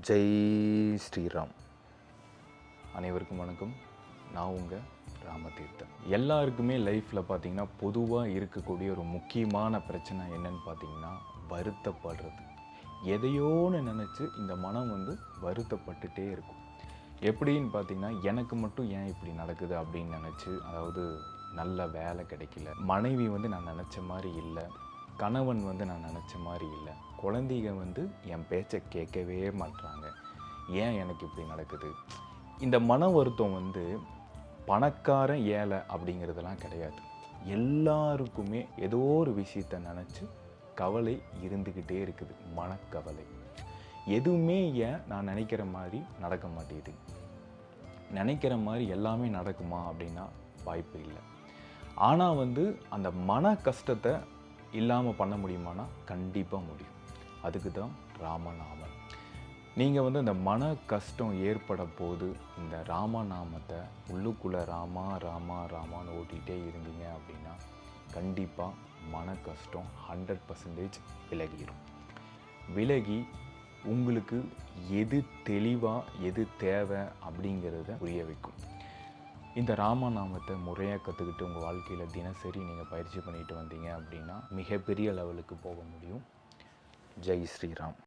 ஜெய் ஸ்ரீராம். அனைவருக்கும் வணக்கம். நான் உங்கள் ராமதீர்த்தன். எல்லாருக்குமே லைஃப்பில் பார்த்திங்கன்னா பொதுவாக இருக்கக்கூடிய ஒரு முக்கியமான பிரச்சனை என்னன்னு பார்த்தீங்கன்னா வருத்தப்படுறது. எதையோன்னு நினச்சி இந்த மனம் வந்து வருத்தப்பட்டுட்டே இருக்கும். எப்படின்னு பார்த்தீங்கன்னா எனக்கு மட்டும் ஏன் இப்படி நடக்குது அப்படின்னு நினச்சி அதாவது நல்ல வேலை கிடைக்கல. மனைவி வந்து நான் நினச்ச மாதிரி இல்லை. கணவன் வந்து நான் நினச்ச மாதிரி இல்லை. குழந்தைங்க வந்து என் பேச்சை கேட்கவே மாட்டுறாங்க ஏன் எனக்கு இப்படி நடக்குது? இந்த மன வருத்தம் வந்து பணக்காரன் ஏழை அப்படிங்கிறதெல்லாம் கிடையாது. எல்லாருக்குமே ஏதோ ஒரு விஷயத்தை நினச்சி கவலை இருந்துக்கிட்டே இருக்குது. மனக்கவலை. எதுவுமே ஏன் நான் நினைக்கிற மாதிரி நடக்க மாட்டேங்குது நினைக்கிற மாதிரி எல்லாமே நடக்குமா அப்படின்னா வாய்ப்பு இல்லை. ஆனால் வந்து அந்த மன கஷ்டத்தை இல்லாமல் பண்ண முடியுமானா கண்டிப்பாக முடியும். அதுக்கு தான் ராமநாமம். நீங்கள் வந்து இந்த மன கஷ்டம் ஏற்பட போது இந்த ராமநாமத்தை உள்ளுக்குள்ளே ராமா ராமா ராமான்னு ஓட்டிகிட்டே இருந்தீங்க அப்படின்னா கண்டிப்பாக மன கஷ்டம் ஹண்ட்ரட் பர்சன்டேஜ் விலகிடும் விலகி உங்களுக்கு எது தெளிவாக எது தேவை அப்படிங்கிறத புரிய வைக்கும். இந்த ராமநாமத்தை முறையாக கற்றுக்கிட்டு உங்கள் வாழ்க்கையில் தினசரி நீங்கள் பயிற்சி பண்ணிட்டு வந்தீங்க அப்படின்னா மிகப்பெரிய லெவலுக்கு போக முடியும். ஜெய் ஸ்ரீராம்.